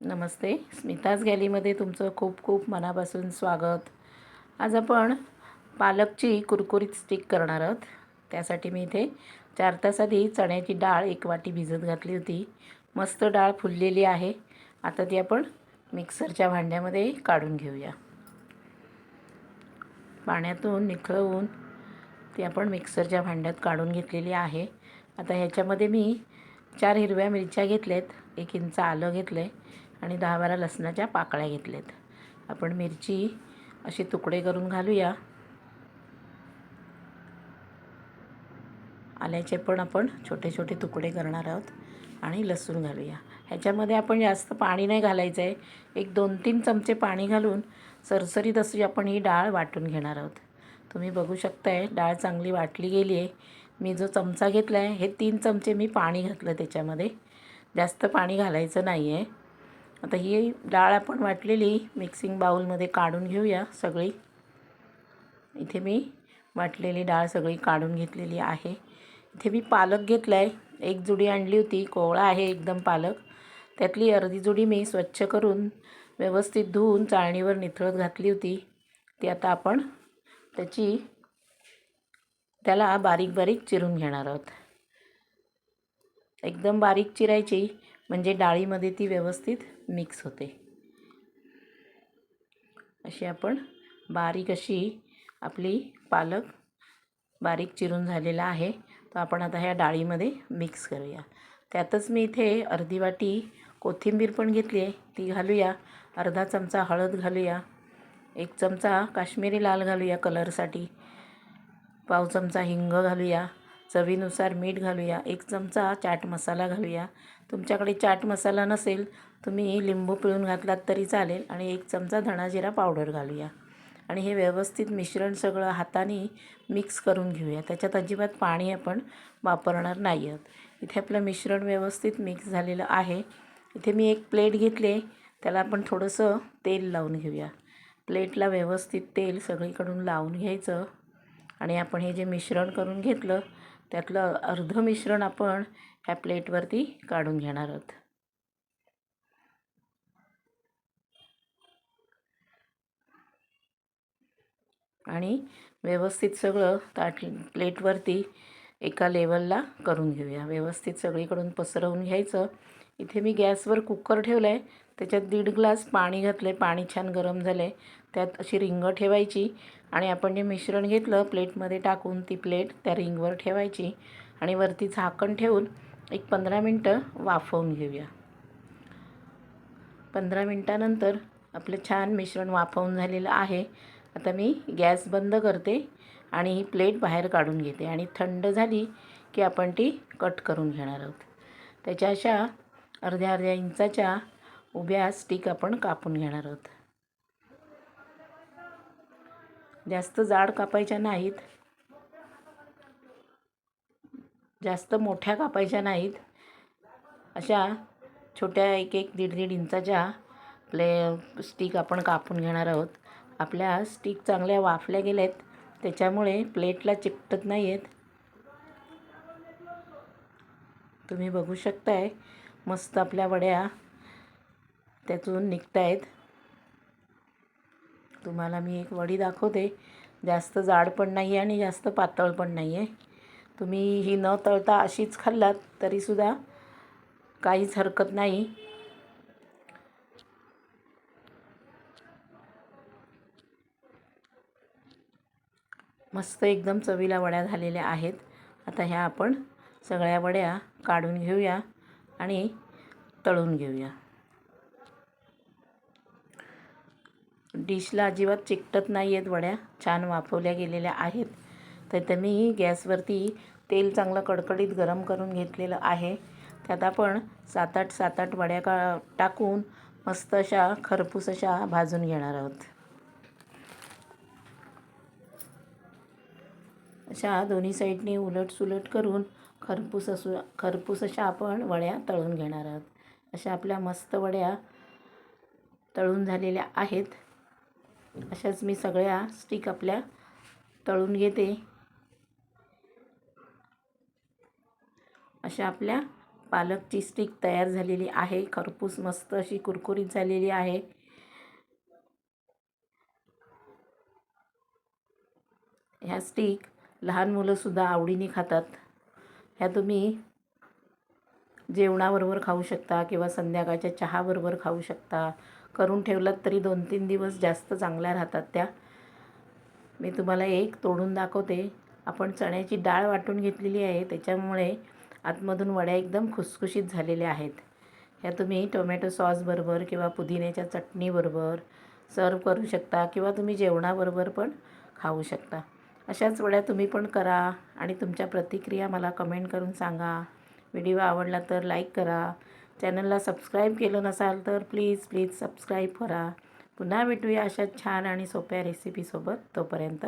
नमस्ते. स्मिताज गॅलीमध्ये तुमचं खूप खूप मनापासून स्वागत. आज आपण पालकची कुरकुरीत स्टिक करणार आहोत. त्यासाठी मी इथे चार तास आधी चण्याची डाळ एक वाटी भिजत घातली होती. मस्त डाळ फुललेली आहे. आता ती आपण मिक्सरच्या भांड्यामध्ये काढून घेऊया. पाण्यातून निखळवून ती आपण मिक्सरच्या भांड्यात काढून घेतलेली आहे. आता ह्याच्यामध्ये मी चार हिरव्या मिरच्या घेतल्यात. एक इंच आलं घेतलं आहे आणि दहा बारा लसणाच्या पाकळ्या घेतल्यात. आपण मिरची असे तुकडे करून घालूया. आल्याचे पण आपण छोटे छोटे तुकडे करणार आहोत आणि लसूण घालूया. ह्याच्यामध्ये आपण जास्त पाणी नाही घालायचं आहे एक दोन तीन चमचे पाणी घालून सरसरीत अशी आपण ही डाळ वाटून घेणार आहोत. तुम्ही बघू शकताय डाळ चांगली वाटली गेली आहे मी जो चमचा घेतला आहे हे तीन चमचे मी पाणी घातलं त्याच्यामध्ये. जास्त पाणी घालायचं नाही आहे आता ही डाळ आपण वाटलेली मिक्सिंग बाऊलमध्ये काढून घेऊया सगळी. इथे मी वाटलेली डाळ सगळी काढून घेतलेली आहे. इथे मी पालक घेतला आहे एक जुडी आणली होती कोवळा आहे एकदम पालक. त्यातली अर्धी जुडी मी स्वच्छ करून व्यवस्थित धुवून चाळणीवर निथळत घातली होती. ती आता आपण त्याची त्याला बारीक बारीक चिरून घेणार आहोत. एकदम बारीक चिरायची. म्हणजे डाळीमध्ये ती व्यवस्थित मिक्स होते. अशी आपण बारीक अशी आपली पालक बारीक चिरून झालेला आहे. तो आपण आता ह्या डाळीमध्ये मिक्स करूया. त्यातच मी इथे अर्धी वाटी कोथिंबीर पण घेतली आहे. ती घालूया. अर्धा चमचा हळद घालूया. एक चमचा काश्मीरी लाल घालूया कलरसाठी पाव चमचा हिंग घालूया. चवीनुसार मीठ घालूया एक चमचा चाट मसाला घालूया. तुमच्याकडे चाट मसाला नसेल तुम्ही लिंबू पिळून घातलात तरी चालेल आणि एक चमचा धणाजिरा पावडर घालूया. आणि हे व्यवस्थित मिश्रण सगळं हाताने मिक्स करून घेऊया. त्याच्यात अजिबात पाणी आपण वापरणार नाही आहोत. इथे आपलं मिश्रण व्यवस्थित मिक्स झालेलं आहे. इथे मी एक प्लेट घेतले त्याला आपण थोडंसं तेल लावून घेऊया. प्लेटला व्यवस्थित तेल सगळीकडून लावून घ्यायचं. आणि आपण हे जे मिश्रण करून घेतलं त्यातलं अर्ध मिश्रण आपण ह्या प्लेटवरती काढून घेणार आहोत. आणि व्यवस्थित सगळं ताट प्लेटवरती एका लेवलला करून घेऊया. व्यवस्थित सगळीकडून पसरवून घ्यायचं. इथे मी गॅसवर कुकर ठेवलं आहे त्याच्यात दीड ग्लास पाणी घातलं आहे पाणी छान गरम झालं आहे त्यात अशी रिंग ठेवायची आणि आपण जे मिश्रण घेतलं प्लेटमध्ये टाकून ती प्लेट त्या रिंगवर ठेवायची आणि वरती झाकण ठेवून एक पंधरा मिनटं वाफवून घेऊया. पंधरा मिनटानंतर आपलं छान मिश्रण वाफवून झालेलं आहे. आता मी गॅस बंद करते आणि ही प्लेट बाहेर काढून घेते आणि थंड झाली की आपण ती कट करून घेणार आहोत. त्याच्या अशा अर्ध्या अर्ध्या इंचाच्या उभ्या स्टिक आपण कापून घेणार आहोत. जास्त जाड कापायच्या नाहीत. जास्त मोठ्या कापायच्या नाहीत. अशा छोट्या एक एक दीड दीड इंचाच्या प्ले स्टिक आपण कापून घेणार आहोत. आपल्या स्टिक चांगल्या वाफल्या गेल्यात. त्याच्यामुळे प्लेटला चिकटत नाही आहेत तुम्ही बघू शकताय मस्त आपल्या वड्या त्यातून निघत आहेत तुम्हाला मी एक वडी दाखवते. जास्त जाड पण नाही आहे आणि जास्त पातळ पण नाही आहे तुम्ही ही न तळता अशीच खाल्लात तरीसुद्धा काहीच हरकत नाही. मस्त एकदम चवीला वड्या झालेल्या आहेत. आता ह्या आपण सगळ्या वड्या काढून घेऊया. आणि तळून घेऊया. डिशला अजिबात चिकटत नाही आहेत वड्या. छान वाफवल्या गेलेल्या आहेत. तर ते मी गॅसवरती तेल चांगलं कडकडीत गरम करून घेतलेलं आहे. त्यात आपण सात आठ सात आठ वड्या का टाकून मस्त अशा खरपूस अशा भाजून घेणार आहोत. अशा दोन्ही साईडने उलट सुलट करून खरपूस असू खरपूस अशा आपण वड्या तळून घेणार आहोत. अशा आपल्या मस्त वड्या तळून झालेल्या आहेत. अशाच मी सगळ्या स्टिक आपल्या तळून घेते. अशा आपल्या पालकची स्टिक तयार झालेली आहे. खरपूस मस्त अशी कुरकुरीत झालेली आहे. ह्या स्टिक लहान मुलंसुद्धा आवडीने खातात. ह्या तुम्ही जेवणाबरोबर खाऊ शकता किंवा संध्याकाळच्या चहाबरोबर खाऊ शकता. करून ठेवलात तरी दोन तीन दिवस जास्त चांगल्या राहतात त्या. मी तुम्हाला एक तोडून दाखवते. आपण चण्याची डाळ वाटून घेतलेली आहे. त्याच्यामुळे आतमधून वड्या एकदम खुसखुशीत झालेल्या आहेत. ह्या तुम्ही टोमॅटो सॉसबरोबर किंवा पुदिन्याच्या चटणीबरोबर सर्व करू शकता किंवा तुम्ही जेवणाबरोबर पण खाऊ शकता. अशाच वड्या तुम्ही पण करा आणि तुमच्या प्रतिक्रिया मला कमेंट करून सांगा. व्हिडिओ आवडला तर लाईक करा. चॅनलला सबस्क्राईब केलं नसाल तर प्लीज प्लीज सबस्क्राईब करा. पुन्हा भेटूया अशा छान आणि सोप्या रेसिपीसोबत तोपर्यंत.